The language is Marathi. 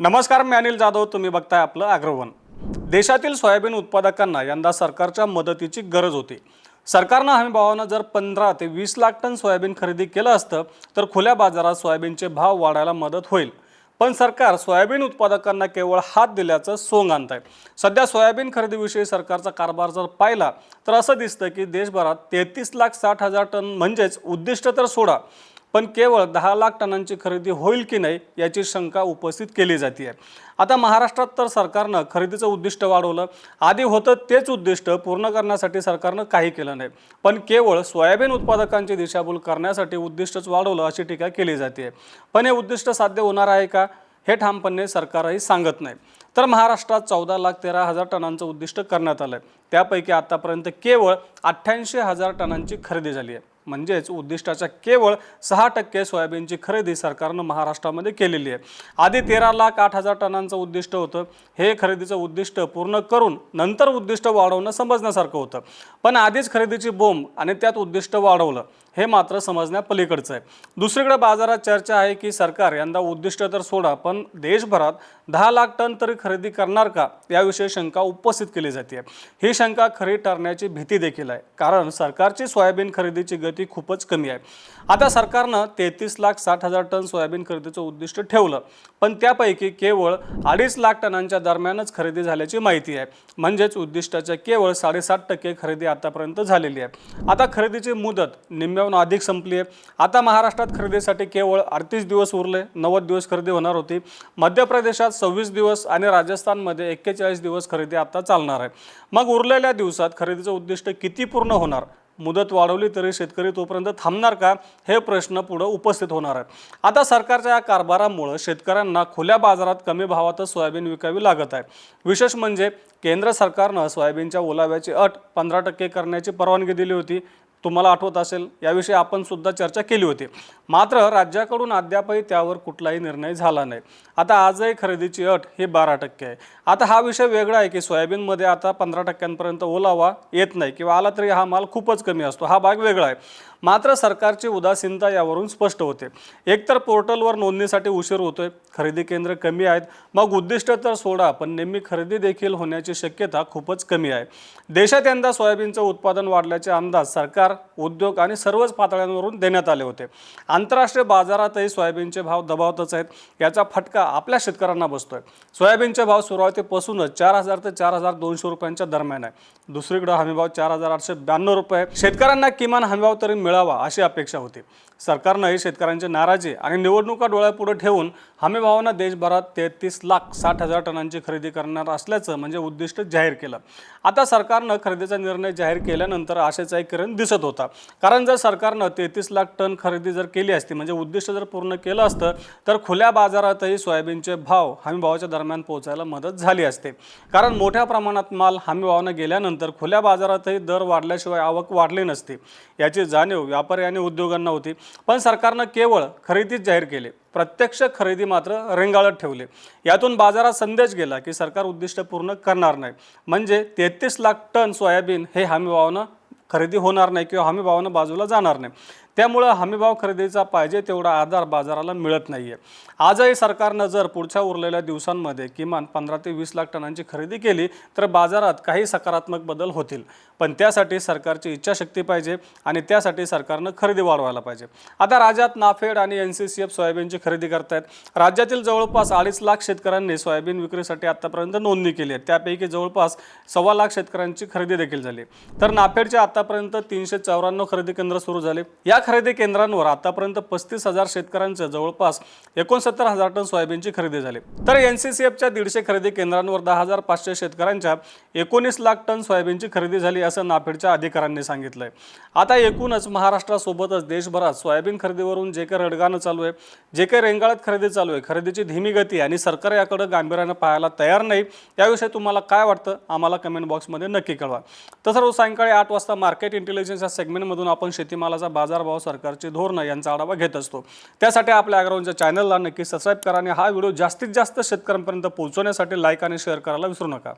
नमस्कार मी अनिल जाधव. तुम्ही बघताय आपलं अग्रवन. देशातील सोयाबीन उत्पादकांना यंदा सरकारच्या मदतीची गरज होती. सरकारनं हमी भावानं जर पंधरा ते वीस लाख टन सोयाबीन खरेदी केलं असतं तर खुल्या बाजारात सोयाबीनचे भाव वाढायला मदत होईल. पण सरकार सोयाबीन उत्पादकांना केवळ हात दिल्याचं सोंग आणत आहे सध्या सोयाबीन खरेदीविषयी सरकारचा कारभार जर पाहिला तर असं दिसतं की देशभरात तेहतीस लाख साठ हजार टन म्हणजेच उद्दिष्ट तर सोडा. पण केवळ दहा लाख टनांची खरेदी होईल की नाही याची शंका उपस्थित केली जाते आता महाराष्ट्रात तर सरकारनं खरेदीचं उद्दिष्ट वाढवलं. आधी होतं तेच उद्दिष्ट पूर्ण करण्यासाठी सरकारनं काही केलं नाही. पण केवळ सोयाबीन उत्पादकांची दिशाभूल करण्यासाठी उद्दिष्टच वाढवलं अशी टीका केली जाते पण हे उद्दिष्ट साध्य होणार आहे का? हे ठामपणे सरकारही सांगत नाही. तर महाराष्ट्रात चौदा लाख तेरा हजार टनांचं उद्दिष्ट करण्यात आलं आहे त्यापैकी आतापर्यंत केवळ अठ्ठ्याऐंशी हजार टनांची खरेदी झाली आहे म्हणजेच उद्दिष्टाच्या केवळ सहा टक्के सोयाबीनची खरेदी सरकारनं महाराष्ट्रामध्ये केलेली आहे. आधी तेरा लाख आठ हजार टनांचं उद्दिष्ट होतं. हे खरेदीचं उद्दिष्ट पूर्ण करून नंतर उद्दिष्ट वाढवणं समजण्यासारखं होतं. पण आधीच खरेदीची बोंब आणि त्यात उद्दिष्ट वाढवलं हे मात्र समजण्यापलीकडचं आहे. दुसरीकडे बाजारात चर्चा आहे की सरकार यंदा उद्दिष्ट तर सोडा पण देशभरात दहा लाख टन तरी खरेदी करणार का याविषयी शंका उपस्थित केली जाते. ही शंका खरी ठरण्याची भीती देखील आहे. कारण सरकारची सोयाबीन खरेदीची गती ती खूपच कमी आहे. आता सरकारनं तेहतीस लाख साठ हजार टन सोयाबीन खरेदीचं उद्दिष्ट ठेवलं. पण त्यापैकी केवळ अडीच लाख टनांच्या दरम्यानच खरेदी झाल्याची माहिती आहे. म्हणजेच उद्दिष्टाच्या केवळ साडेसात टक्के खरेदी आतापर्यंत झालेली आहे. आता खरेदीची मुदत निम्म्याहून अधिक संपली आहे. आता महाराष्ट्रात खरेदीसाठी केवळ अडतीस दिवस उरले नव्वद दिवस खरेदी होणार होती. मध्य प्रदेशात सव्वीस दिवस आणि राजस्थानमध्ये एक्केचाळीस दिवस खरेदी आता चालणार आहे. मग उरलेल्या दिवसात खरेदीचं उद्दिष्ट किती पूर्ण होणार? मुदत वाढवली तरी शेतकरी तोपर्यंत थांबणार का? हे प्रश्न पुढं उपस्थित होणार आहे आता सरकारच्या या कारभारामुळं शेतकऱ्यांना खुल्या बाजारात कमी भावातच सोयाबीन विकावी लागत आहे. विशेष म्हणजे केंद्र सरकारनं सोयाबीनच्या ओलाव्याची अट पंधरा टक्के करण्याची परवानगी दिली होती. तुम्हाला आठवत असेल याविषयी आपण सुद्धा चर्चा केली होती. मात्र राज्याकडून अद्यापही त्यावर कुठलाही निर्णय झाला नाही. आता आजही खरेदीची अट ही बारा टक्के आहे. आता हा विषय वेगळा आहे की सोयाबीनमध्ये आता पंधरा टक्क्यांपर्यंत ओलावा येत नाही किंवा आला तरी हा माल खूपच कमी असतो. हा भाग वेगळा आहे. मात्र सरकारची उदासीनता यावरून स्पष्ट होते. एकतर पोर्टलवर नोंदणीसाठी उशीर होतोय खरेदी केंद्र कमी आहेत. मग उद्दिष्ट तर सोडा पण नेहमी खरेदी देखील होण्याची शक्यता खूपच कमी आहे. देशात यंदा सोयाबीनचं उत्पादन वाढल्याचे अंदाज सरकार उद्योग आणि सर्वच पातळ्यांवरून देण्यात आले होते. आंतरराष्ट्रीय बाजारातही सोयाबीनचे भाव दबावतच आहेत. याचा फटका आपल्या शेतकऱ्यांना बसतोय. सोयाबीनचे भाव सुरुवातीपासूनच चार हजार ते चार हजार दोनशे रुपयांच्या दरम्यान आहे. दुसरीकडे हमीभाव चार हजार आठशे ब्याण्णव रुपये शेतकऱ्यांना किमान हमीभाव तरी मिळावा अशी अपेक्षा होती. सरकारनंही शेतकऱ्यांची नाराजी आणि निवडणुका डोळ्यापुढे ठेवून हमीभावांना देशभरात तेहतीस लाख साठ हजार टनांची खरेदी करणार असल्याचं म्हणजे उद्दिष्ट जाहीर केलं. आता सरकारनं खरेदीचा निर्णय जाहीर केल्यानंतर आशेचा एक किरण दिसत होता. कारण जर सरकारनं तेहतीस लाख टन खरेदी जर केली असती म्हणजे उद्दिष्ट जर पूर्ण केलं असतं तर खुल्या बाजारातही सोयाबीनचे भाव हमीभावाच्या दरम्यान पोहोचायला मदत झाली असते. कारण मोठ्या प्रमाणात माल हमीभावानं गेल्यानंतर खुल्या बाजारातही दर वाढल्याशिवाय आवक वाढली नसती. याची जाणीव व्यापारी आणि उद्योगांना होती. पण सरकारनं केवळ खरेदीच जाहीर केले. प्रत्यक्ष खरेदी मात्र रेंगाळत ठेवले. यातून बाजारात संदेश गेला की सरकार उद्दिष्ट पूर्ण करणार नाही. म्हणजे तेहतीस लाख टन सोयाबीन हे हमीभावानं खरेदी होणार नाही किंवा हमीभावानं बाजूला जाणार नाही. त्यामुळं हमीभाव खरेदीचा पाहिजे तेवढा आधार बाजाराला मिळत नाही आहे आजही सरकारनं जर पुढच्या उरलेल्या दिवसांमध्ये किमान पंधरा ते वीस लाख टनांची खरेदी केली तर बाजारात काही सकारात्मक बदल होतील. पण त्यासाठी सरकारची इच्छाशक्ती पाहिजे आणि त्यासाठी सरकारनं खरेदी वाढवायला पाहिजे. आता राज्यात नाफेड आणि एन सी सी एफ सोयाबीनची खरेदी करतायत. राज्यातील जवळपास अडीच लाख शेतकऱ्यांनी सोयाबीन विक्रीसाठी आतापर्यंत नोंदणी केली आहे. त्यापैकी जवळपास सव्वा लाख शेतकऱ्यांची खरेदी देखील झाली तर नाफेडचे आतापर्यंत तीनशे चौऱ्याण्णव खरेदी केंद्र सुरू झाले. या खरेदी केंद्रांवर आतापर्यंत पस्तीस हजार शेतकऱ्यांचं जवळपास एकोणसत्तर हजार टन सोयाबीनची खरेदी झाली. तर एन सी सी एफच्या दीडशे खरेदी केंद्रांवर दहा हजार पाचशे शेतकऱ्यांच्या एकोणीस लाख टन सोयाबीनची खरेदी झाली असं नाफेडच्या अधिकाऱ्यांनी सांगितलंय. आता एकूणच महाराष्ट्रासोबतच देशभरात सोयाबीन खरेदीवरून जे काही रडगाणं चालू आहे जे काही रेंगाळत खरेदी चालू आहे खरेदीची धीमी गती आणि सरकार याकडे गांभीर्यानं पाहायला तयार नाही याविषयी तुम्हाला काय वाटतं आम्हाला कमेंट बॉक्समध्ये नक्की कळवा. तसं रोज सायंकाळी आठ वाजता मार्केट इंटेलिजन्स या सेगमेंटमधून आपण शेतीमालाचा बाजारभाव सरकारचे धोरणं यांचा आढावा घेत असतो. त्यासाठी आपल्या अग्रवनच्या चॅनलला नक्की सबस्क्राईब करा आणि हा व्हिडिओ जास्तीत जास्त शेतकऱ्यांपर्यंत पोहोचवण्यासाठी लाईक आणि शेअर करायला विसरू नका.